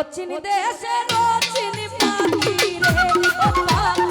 অচিন দেশে অচিন পাখি রে